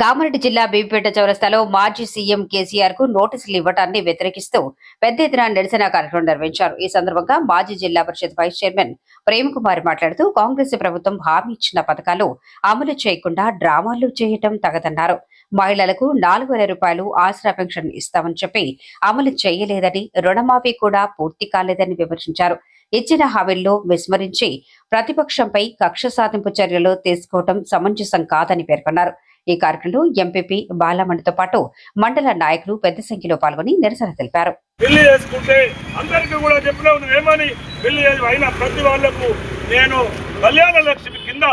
కామారెడ్డి జిల్లా బీబీపేట చౌరస్తాలో మాజీ సీఎం కేసీఆర్కు నోటీసులు ఇవ్వటాన్ని వ్యతిరేకిస్తూ పెద్ద ఎత్తున నిరసన కార్యక్రమం నిర్వహించారు. ఈ సందర్భంగా మాజీ జిల్లా పరిషత్ వైస్ చైర్మన్ ప్రేమ్ కుమార్ మాట్లాడుతూ కాంగ్రెస్ ప్రభుత్వం హామీ ఇచ్చిన పథకాలు అమలు చేయకుండా డ్రామాలు చేయటం తగదన్నారు. మహిళలకు నాలుగు వేల రూపాయలు ఆసరా పెన్షన్ ఇస్తామని చెప్పి అమలు చేయలేదని రుణమాఫీ కూడా పూర్తి కాలేదని విమర్శించారు. ఇచ్చిన హామీల్లో విస్మరించి ప్రతిపక్షంపై కక్ష సాధింపు చర్యలు తీసుకోవటం సమంజసం కాదని పేర్కొన్నారు. ఈ కార్యక్రమంలో ఎంపీపీ బాలమణితో పాటు మండల నాయకులు పెద్ద సంఖ్యలో పాల్గొని నిరసన తెలిపారు. పెళ్ళి చేసుకుంటే అందరికీ కూడా చెప్పినావు నువ్వేమని పెళ్ళి చేసి అయిన ప్రతి వాళ్ళకు నేను కళ్యాణ లక్ష్మి కింద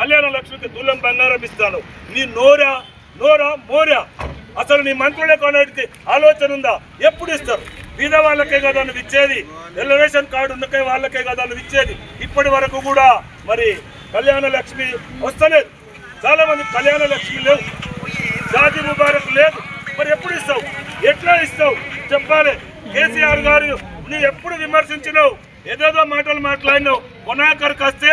కళ్యాణ లక్ష్మికి తులం బంగారం ఇస్తాను. నీ నోరా నోరా మోరా. అసలు నీ మంత్రులకు అనేది ఆలోచన ఉందా? ఎప్పుడు ఇస్తారు? బీద వాళ్ళకే కదా ఇచ్చేది. తెల్ల కార్డు ఉన్నకే వాళ్ళకే కదా ఇచ్చేది. ఇప్పటి వరకు కూడా మరి కళ్యాణ లక్ష్మి వస్తలేదు. చాలా మంది కళ్యాణ లక్ష్మి లేవు. జాతి ముబారక్ లేదు. మరి ఎప్పుడు ఇస్తావు? ఎట్లా ఇస్తావు? చెప్పాలి. కేసీఆర్ గారు నువ్వు ఎప్పుడు విమర్శించినావు? ఏదేదో మాటలు మాట్లాడినావు. కొనాకరికి వస్తే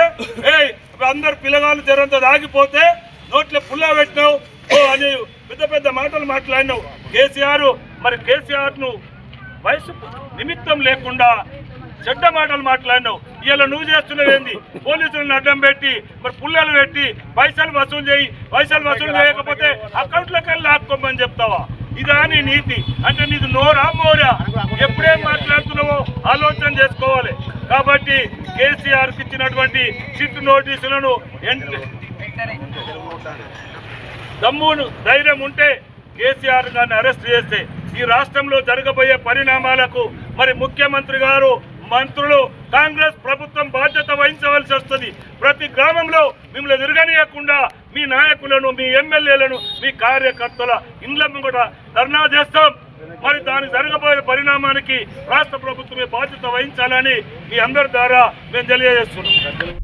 ఏ అందరు పిల్లగాళ్ళు జరంతో ఆగిపోతే నోట్లో పుల్లా పెట్టినావు. ఓ అని పెద్ద పెద్ద మాటలు మాట్లాడినావు. కేసీఆర్ మరి కేసీఆర్ను వయసు నిమిత్తం లేకుండా చెడ్డ మాటలు మాట్లాడినావు. ఇలా నువ్వు చేస్తున్నదేంది పోలీసులను అడ్డం పెట్టి మరి పుల్లలు పెట్టి పైసలు వసూలు చేయి పైసలు వసూలు చేయకపోతే అకౌంట్లోకి వెళ్ళి లాక్కోమని చెప్తావా? ఇదా నీ నీతి. అంటే నీది నోరా మోరా? ఎప్పుడేం మాట్లాడుతున్నావో ఆలోచన చేసుకోవాలి. కాబట్టి కేసీఆర్కి ఇచ్చినటువంటి సిట్ నోటీసులను దమ్మును ధైర్యం ఉంటే కేసీఆర్ గారిని అరెస్ట్ చేస్తే ఈ రాష్ట్రంలో జరగబోయే పరిణామాలకు మరి ముఖ్యమంత్రి గారు మంత్రులు కాంగ్రెస్ ప్రభుత్వం బాధ్యత వహించవలసి వస్తుంది. ప్రతి గ్రామంలో మిమ్మల్ని తిరగనీయకుండా మీ నాయకులను మీ ఎమ్మెల్యేలను మీ కార్యకర్తల ఇండ్ల కూడా ధర్నా చేస్తాం. మరి దాని జరగబోయే పరిణామానికి రాష్ట్ర ప్రభుత్వమే బాధ్యత వహించాలని మీ అందరి ద్వారా మేము తెలియజేస్తున్నాం.